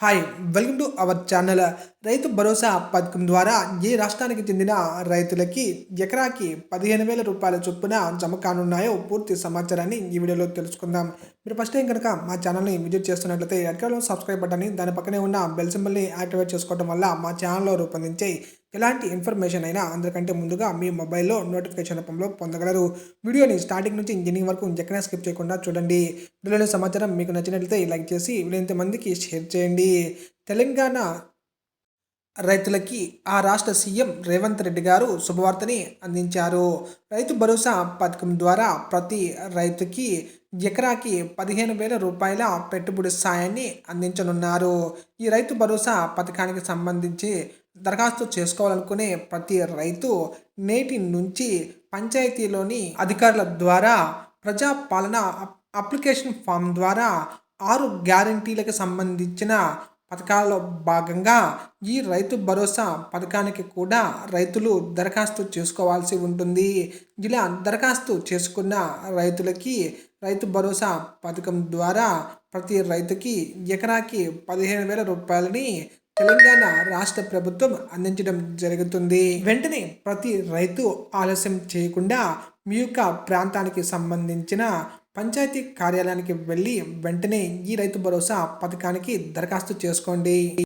Hi welcome to our சேனலை రైతు భరోసా పథకం ద్వారా ఏ రాష్ట్రానికి చెందిన రైతులకి ఎకరాకి పదిహేను వేల రూపాయల చొప్పున జమ కానున్నాయో పూర్తి సమాచారాన్ని ఈ వీడియోలో తెలుసుకుందాం. మీరు ఫస్ట్ టైం కనుక మా ఛానల్ని విజిట్ చేస్తున్నట్లయితే ఎక్కడో సబ్స్క్రైబ్ బటన్ని దాని పక్కనే ఉన్న బెల్ సింబల్ని యాక్టివేట్ చేసుకోవడం వల్ల మా ఛానల్లో రూపొందించే ఎలాంటి ఇన్ఫర్మేషన్ అయినా అందరికంటే ముందుగా మీ మొబైల్లో నోటిఫికేషన్ రూపంలో పొందగలరు. వీడియోని స్టార్టింగ్ నుంచి ఎండింగ్ వరకు ఎక్కడా స్కిప్ చేయకుండా చూడండి. వీడియోలో సమాచారం మీకు నచ్చినట్లయితే లైక్ చేసి వీలైనంత మందికి షేర్ చేయండి. తెలంగాణ రైతులకి ఆ రాష్ట్ర సీఎం రేవంత్ రెడ్డి గారు శుభవార్తని అందించారు. రైతు భరోసా పథకం ద్వారా ప్రతి రైతుకి ఎకరాకి పదిహేను వేల రూపాయల పెట్టుబడి సాయాన్ని అందించనున్నారు. ఈ రైతు భరోసా పథకానికి సంబంధించి దరఖాస్తు చేసుకోవాలనుకునే ప్రతి రైతు నేటి నుంచి పంచాయతీలోని అధికారుల ద్వారా ప్రజాపాలన అప్లికేషన్ ఫామ్ ద్వారా ఆరు గ్యారంటీలకు సంబంధించిన పథకాల్లో భాగంగా ఈ రైతు భరోసా పథకానికి కూడా రైతులు దరఖాస్తు చేసుకోవాల్సి ఉంటుంది. ఇలా దరఖాస్తు చేసుకున్న రైతులకి రైతు భరోసా పథకం ద్వారా ప్రతి రైతుకి ఎకరాకి పదిహేను వేల రూపాయలని తెలంగాణ రాష్ట్ర ప్రభుత్వం అందించడం జరుగుతుంది. వెంటనే ప్రతి రైతు ఆలస్యం చేయకుండా మీ యొక్క ప్రాంతానికి సంబంధించిన పంచాయతీ కార్యాలయానికి వెళ్ళి వెంటనే ఈ రైతు భరోసా పథకానికి దరఖాస్తు చేసుకోండి.